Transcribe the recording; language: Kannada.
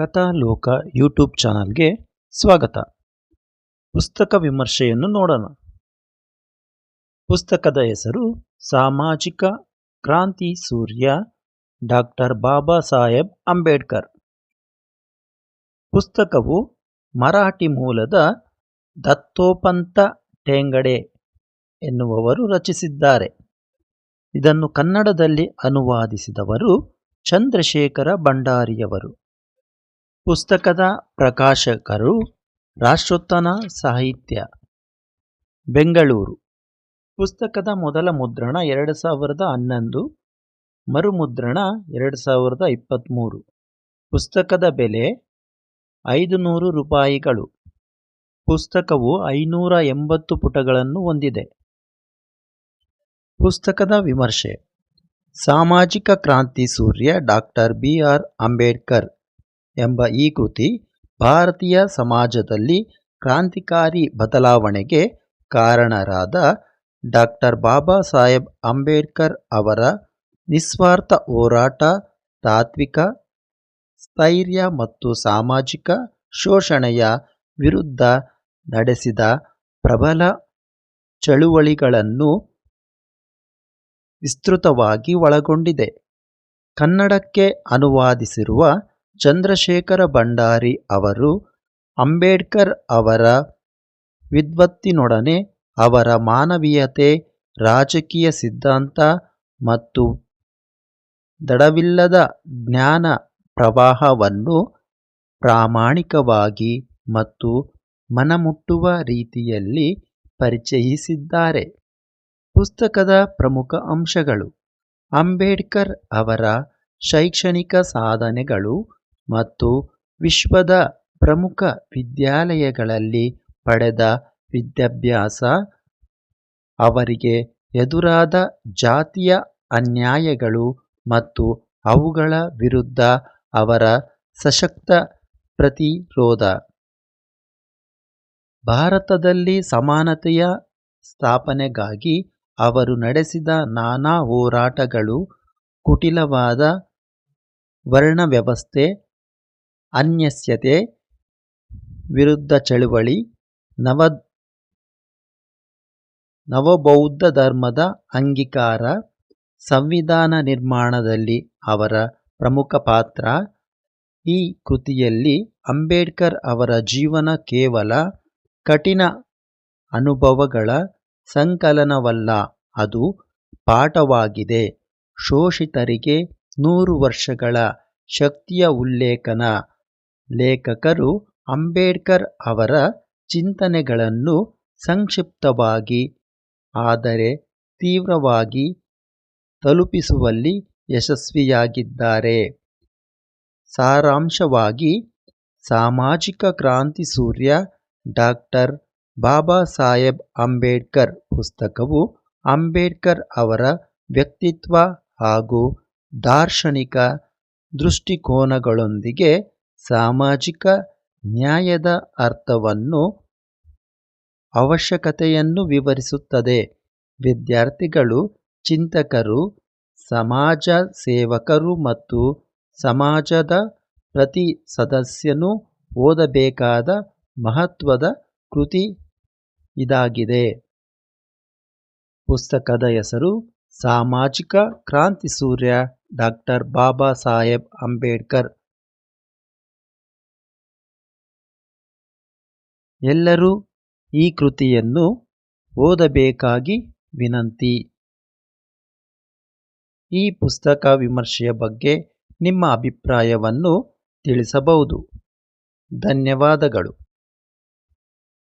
ಕಥಾಲೋಕ ಯೂಟ್ಯೂಬ್ ಚಾನಲ್ಗೆ ಸ್ವಾಗತ. ಪುಸ್ತಕ ವಿಮರ್ಶೆಯನ್ನು ನೋಡೋಣ. ಪುಸ್ತಕದ ಹೆಸರು ಸಾಮಾಜಿಕ ಕ್ರಾಂತಿ ಸೂರ್ಯ ಡಾಕ್ಟರ್ ಬಾಬಾ ಸಾಹೇಬ್ ಅಂಬೇಡ್ಕರ್. ಪುಸ್ತಕವು ಮರಾಠಿ ಮೂಲದ ದತ್ತೋಪಂತ ಟೇಂಗಡೆ ಎನ್ನುವವರು ರಚಿಸಿದ್ದಾರೆ. ಇದನ್ನು ಕನ್ನಡದಲ್ಲಿ ಅನುವಾದಿಸಿದವರು ಚಂದ್ರಶೇಖರ ಭಂಡಾರಿಯವರು. ಪುಸ್ತಕದ ಪ್ರಕಾಶಕರು ರಾಷ್ಟ್ರೋತ್ತನ ಸಾಹಿತ್ಯ, ಬೆಂಗಳೂರು. ಪುಸ್ತಕದ ಮೊದಲ ಮುದ್ರಣ ಎರಡು ಸಾವಿರದ ಹನ್ನೊಂದು, ಮರುಮುದ್ರಣ ಎರಡು ಸಾವಿರದ ಇಪ್ಪತ್ತ್ಮೂರು ಪುಸ್ತಕದ ಬೆಲೆ ಐದು ನೂರು ರೂಪಾಯಿಗಳು. ಪುಸ್ತಕವು ಐನೂರ ಎಂಬತ್ತು ಪುಟಗಳನ್ನು ಹೊಂದಿದೆ. ಪುಸ್ತಕದ ವಿಮರ್ಶೆ. ಸಾಮಾಜಿಕ ಕ್ರಾಂತಿ ಸೂರ್ಯ ಡಾಕ್ಟರ್ ಬಿ ಆರ್ ಅಂಬೇಡ್ಕರ್ ಎಂಬ ಈ ಕೃತಿ ಭಾರತೀಯ ಸಮಾಜದಲ್ಲಿ ಕ್ರಾಂತಿಕಾರಿ ಬದಲಾವಣೆಗೆ ಕಾರಣರಾದ ಡಾಕ್ಟರ್ ಬಾಬಾ ಸಾಹೇಬ್ ಅಂಬೇಡ್ಕರ್ ಅವರ ನಿಸ್ವಾರ್ಥ ಹೋರಾಟ, ತಾತ್ವಿಕ ಸ್ಥೈರ್ಯ ಮತ್ತು ಸಾಮಾಜಿಕ ಶೋಷಣೆಯ ವಿರುದ್ಧ ನಡೆಸಿದ ಪ್ರಬಲ ಚಳುವಳಿಗಳನ್ನು ವಿಸ್ತೃತವಾಗಿ ಒಳಗೊಂಡಿದೆ. ಕನ್ನಡಕ್ಕೆ ಅನುವಾದಿಸಿರುವ ಚಂದ್ರಶೇಖರ ಭಂಡಾರಿ ಅವರು ಅಂಬೇಡ್ಕರ್ ಅವರ ವಿದ್ವತ್ತಿನೊಡನೆ ಅವರ ಮಾನವೀಯತೆ, ರಾಜಕೀಯ ಸಿದ್ಧಾಂತ ಮತ್ತು ದಡವಿಲ್ಲದ ಜ್ಞಾನ ಪ್ರವಾಹವನ್ನು ಪ್ರಾಮಾಣಿಕವಾಗಿ ಮತ್ತು ಮನಮುಟ್ಟುವ ರೀತಿಯಲ್ಲಿ ಪರಿಚಯಿಸಿದ್ದಾರೆ. ಪುಸ್ತಕದ ಪ್ರಮುಖ ಅಂಶಗಳು. ಅಂಬೇಡ್ಕರ್ ಅವರ ಶೈಕ್ಷಣಿಕ ಸಾಧನೆಗಳು ಮತ್ತು ವಿಶ್ವದ ಪ್ರಮುಖ ವಿದ್ಯಾಲಯಗಳಲ್ಲಿ ಪಡೆದ ವಿದ್ಯಾಭ್ಯಾಸ ಅವರಿಗೆ ಎದುರಾದ ಜಾತಿಯ ಅನ್ಯಾಯಗಳು ಮತ್ತು ಅವುಗಳ ವಿರುದ್ಧ ಅವರ ಸಶಕ್ತ ಪ್ರತಿರೋಧ. ಭಾರತದಲ್ಲಿ ಸಮಾನತೆಯ ಸ್ಥಾಪನೆಗಾಗಿ ಅವರು ನಡೆಸಿದ ನಾನಾ ಹೋರಾಟಗಳು ಕುಟಿಲವಾದ ವರ್ಣವ್ಯವಸ್ಥೆ ಅನ್ಯಸ್ಯತೆ ವಿರುದ್ಧ ಚಳುವಳಿ ನವ ನವಬೌದ್ಧ ಧರ್ಮದ ಅಂಗೀಕಾರ ಸಂವಿಧಾನ ನಿರ್ಮಾಣದಲ್ಲಿ ಅವರ ಪ್ರಮುಖ ಪಾತ್ರ ಈ ಕೃತಿಯಲ್ಲಿ ಅಂಬೇಡ್ಕರ್ ಅವರ ಜೀವನ ಕೇವಲ ಕಠಿಣ ಅನುಭವಗಳ ಸಂಕಲನವಲ್ಲ, ಅದು ಪಾಠವಾಗಿದೆ. ಶೋಷಿತರಿಗೆ ನೂರು ವರ್ಷಗಳ ಶಕ್ತಿಯ ಉಲ್ಲೇಖನ ಲೇಖಕರು ಅಂಬೇಡ್ಕರ್ ಅವರ ಚಿಂತನೆಗಳನ್ನು ಸಂಕ್ಷಿಪ್ತವಾಗಿ, ಆದರೆ ತೀವ್ರವಾಗಿ ತಲುಪಿಸುವಲ್ಲಿ ಯಶಸ್ವಿಯಾಗಿದ್ದಾರೆ. ಸಾರಾಂಶವಾಗಿ, ಸಾಮಾಜಿಕ ಕ್ರಾಂತಿ ಸೂರ್ಯ ಡಾಕ್ಟರ್ ಬಾಬಾ ಸಾಹೇಬ್ ಅಂಬೇಡ್ಕರ್ ಪುಸ್ತಕವು ಅಂಬೇಡ್ಕರ್ ಅವರ ವ್ಯಕ್ತಿತ್ವ ಹಾಗೂ ದಾರ್ಶನಿಕ ದೃಷ್ಟಿಕೋನಗಳೊಂದಿಗೆ ಸಾಮಾಜಿಕ ನ್ಯಾಯದ ಅರ್ಥವನ್ನು ಅವಶ್ಯಕತೆಯನ್ನು ವಿವರಿಸುತ್ತದೆ. ವಿದ್ಯಾರ್ಥಿಗಳು, ಚಿಂತಕರು, ಸಮಾಜ ಸೇವಕರು ಮತ್ತು ಸಮಾಜದ ಪ್ರತಿ ಸದಸ್ಯನು ಓದಬೇಕಾದ ಮಹತ್ವದ ಕೃತಿ ಇದಾಗಿದೆ. ಪುಸ್ತಕದ ಹೆಸರು ಸಾಮಾಜಿಕ ಕ್ರಾಂತಿ ಸೂರ್ಯ, ಡಾಕ್ಟರ್ ಬಾಬಾ ಸಾಹೇಬ್ ಅಂಬೇಡ್ಕರ್. ಎಲ್ಲರೂ ಈ ಕೃತಿಯನ್ನು ಓದಬೇಕಾಗಿ ವಿನಂತಿ. ಈ ಪುಸ್ತಕ ವಿಮರ್ಶೆಯ ಬಗ್ಗೆ ನಿಮ್ಮ ಅಭಿಪ್ರಾಯವನ್ನು ತಿಳಿಸಬಹುದು. ಧನ್ಯವಾದಗಳು.